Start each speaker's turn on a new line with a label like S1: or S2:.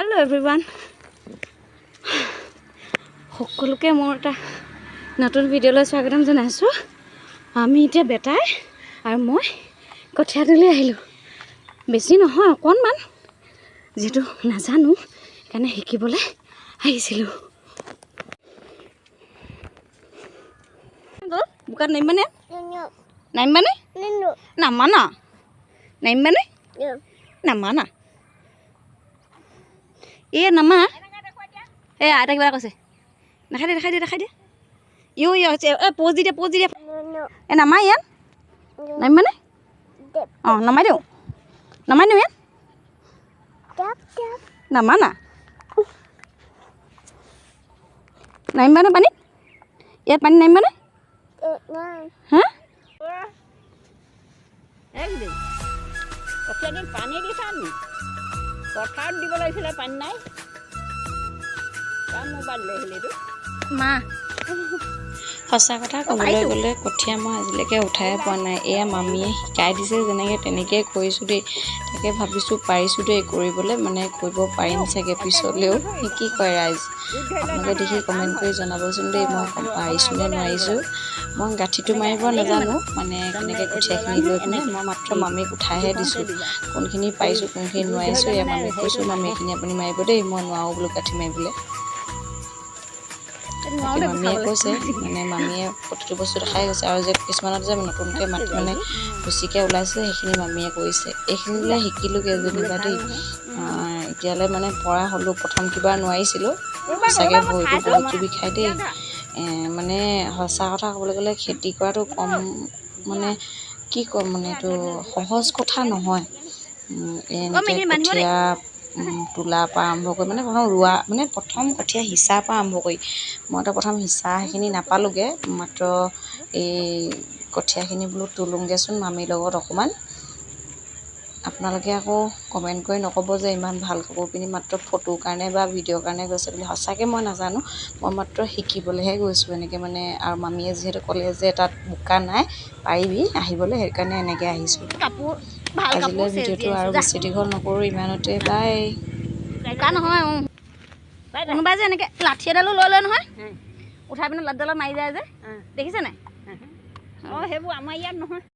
S1: Hello everyone সকলোকে মোৰ এটা নতুন ভিডিঅ'লৈ স্বাগতম জনাইছোঁ। আমি এতিয়া বেটাই আৰু মই কঠীয়া তুলি আহিলোঁ। বেছি নহয় অকণমান। যিহেতু নাজানো সেইকাৰণে শিকিবলৈ আহিছিলোঁ। বোকাত নামিবানে? নামিবানে? নামা না নামিবানে? নামা না এই নামা এই আইতা কিবা এটা কৈছে দেখাই দে দেখাই দে দেখাই দে ইউ ইউ এই প'জ দি দে প'জ দি দে এই নামা ইয়াত নামিবানে অঁ নমাই দিওঁ নমাই দিওঁ ইয়াত
S2: পথাৰত দিব লাগিছিলে পানী নাই। তাৰ মোবাইল লৈ আহিলে এইটো
S1: মা
S3: সঁচা কথা ক'বলৈ গ'লে কঠীয়া মই আজিলৈকে উঠাই পোৱা নাই। এয়া মামীয়ে শিকাই দিছে যেনেকৈ তেনেকৈ কৰিছোঁ দেই। তাকে ভাবিছোঁ পাৰিছোঁ দেই কৰিবলৈ মানে কৰিব পাৰিম চাগে পিছলৈও। কি কয় ৰাইজ? আপোনালোকে দেখি কমেণ্ট কৰি জনাবচোন দেই মই পাৰিছোঁ নে নোৱাৰিছোঁ? মই গাঁঠিটো মাৰিব নাজানো মানে কেনেকৈ কঠীয়াখিনি লৈ পিনে মই মাত্ৰ মামীক উঠাইহে দিছোঁ। কোনখিনি পাৰিছোঁ কোনখিনি নোৱাৰিছোঁ এয়া মামীক কৈছোঁ মামী এইখিনি আপুনি মাৰিব দেই মই নোৱাৰোঁ বোলো গাঁঠি মাৰিবলৈ। মামীয়ে কৈছে মানে মামীয়ে প্ৰতিটো বস্তু দেখাই গৈছে আৰু যে কিছুমানত যে নতুনকৈ মাটি মানে বেছিকৈ ওলাইছে সেইখিনি মামীয়ে কৰিছে। এইখিনিলে শিকিলোঁগৈ যেনিবা দেই এতিয়ালৈ মানে পৰা হ'লোঁ প্ৰথম কিবা নোৱাৰিছিলোঁ। চাগে ভৰিটো বহুতো বিষাই দেই। মানে সঁচা কথা ক'বলৈ গ'লে খেতি কৰাটো কম মানে কি ক'ম মানে এইটো সহজ কথা নহয়। এনেকৈ কঠীয়া তোলাৰ পৰা আৰম্ভ কৰি মানে প্ৰথম ৰোৱা মানে প্ৰথম কঠীয়া সিঁচাৰ পৰা আৰম্ভ কৰি মইতো প্ৰথম সিঁচা সেইখিনি নাপালোঁগৈ মাত্ৰ এই কঠীয়াখিনি বোলো তোলোঁগৈচোন মামীৰ লগত অকণমান। আপোনালোকে আকৌ কমেণ্ট কৰি নক'ব যে ইমান ভাল কাপোৰ পিন্ধি মাত্ৰ ফটোৰ কাৰণে বা ভিডিঅ'ৰ কাৰণে গৈছে বুলি। সঁচাকৈ মই নাজানো। মই মাত্ৰ শিকিবলৈহে গৈছোঁ। এনেকৈ মানে আৰু মামীয়ে যিহেতু ক'লে যে তাত বোকা নাই পাৰিবি আহিবলৈ সেইকাৰণে এনেকৈ আহিছোঁ। আজিলৈ ভিডিঅ'টো আৰু বেছি দীঘল নকৰোঁ ইমানতে বাই।
S1: বোকা নহয় অঁ কোনোবাই যে এনেকৈ লাঠি এডালো লৈ লয় নহয় উঠাই পিনে লাঠডালত মাৰি যায় যে দেখিছে নাই
S2: অঁ সেইবোৰ আমাৰ ইয়াত নহয়।